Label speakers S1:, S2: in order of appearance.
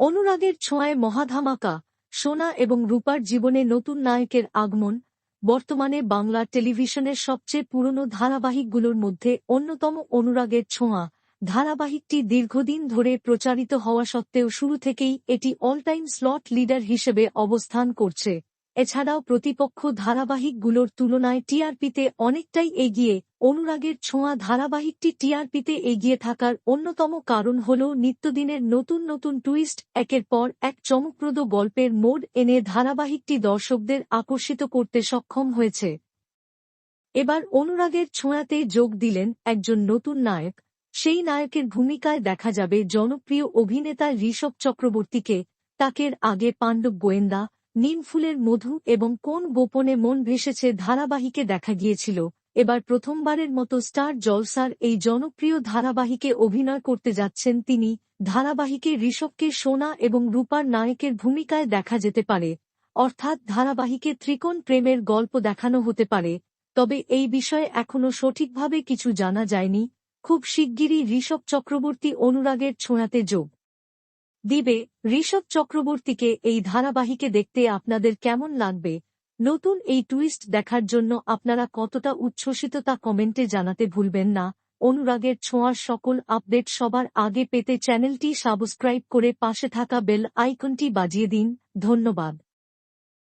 S1: অনুরাগের ছোঁয়ায় মহাধামাকা, সোনা এবং রূপার জীবনে নতুন নায়কের আগমন, বর্তমানে বাংলা টেলিভিশনের সবচেয়ে পুরনো ধারাবাহিকগুলোর মধ্যে অন্যতম অনুরাগের ছোঁয়া। ধারাবাহিকটি দীর্ঘদিন ধরে প্রচারিত হওয়া সত্ত্বেও শুরু থেকেই এটি অল টাইম স্লট লিডার হিসেবে অবস্থান করছে। এছাড়াও প্রতিপক্ষ ধারাবাহিকগুলোর তুলনায় টিআরপিতে অনেকটাই এগিয়ে অনুরাগের ছোঁয়া ধারাবাহিকটি টিআরপিতে এগিয়ে থাকার অন্যতম কারণ হল নিত্যদিনের নতুন নতুন টুইস্ট, একের পর এক চমকপ্রদ গল্পের মোড এনে ধারাবাহিকটি দর্শকদের আকর্ষিত করতে সক্ষম হয়েছে। এবার অনুরাগের ছোঁয়াতে যোগ দিলেন একজন নতুন নায়ক। সেই নায়কের ভূমিকায় দেখা যাবে জনপ্রিয় অভিনেতা ঋষভ চক্রবর্তীকে, তাকের আগে পাণ্ডব গোয়েন্দা নিমফুলের মধু এবং কোন গোপনে মন ভেসেছে ধারাবাহিকে দেখা গিয়েছিল। এবার প্রথমবারের মতো স্টার জলসার এই জনপ্রিয় ধারাবাহিকে অভিনয় করতে যাচ্ছেন তিনি। ধারাবাহিকে ঋষভকে সোনা এবং রূপার নায়কের ভূমিকায় দেখা যেতে পারে। অর্থাৎ ধারাবাহিকে ত্রিকোণ প্রেমের গল্প দেখানো হতে পারে। তবে এই বিষয়ে এখনও সঠিকভাবে কিছু জানা যায়নি। খুব শিগগিরই ঋষভ চক্রবর্তী অনুরাগের ছোঁয়াতে যোগ। দিবে, ঋষভ চক্রবর্তীকে এই ধারাবাহিকে দেখতে আপনাদের কেমন লাগবে? নতুন এই টুইস্ট দেখার জন্য আপনারা কতটা উচ্ছ্বসিত তা কমেন্টে জানাতে ভুলবেন না। অনুরাগের ছোঁয়ার সকল আপডেট সবার আগে পেতে চ্যানেলটি সাবস্ক্রাইব করে পাশে থাকা বেল আইকনটি বাজিয়ে দিন। ধন্যবাদ।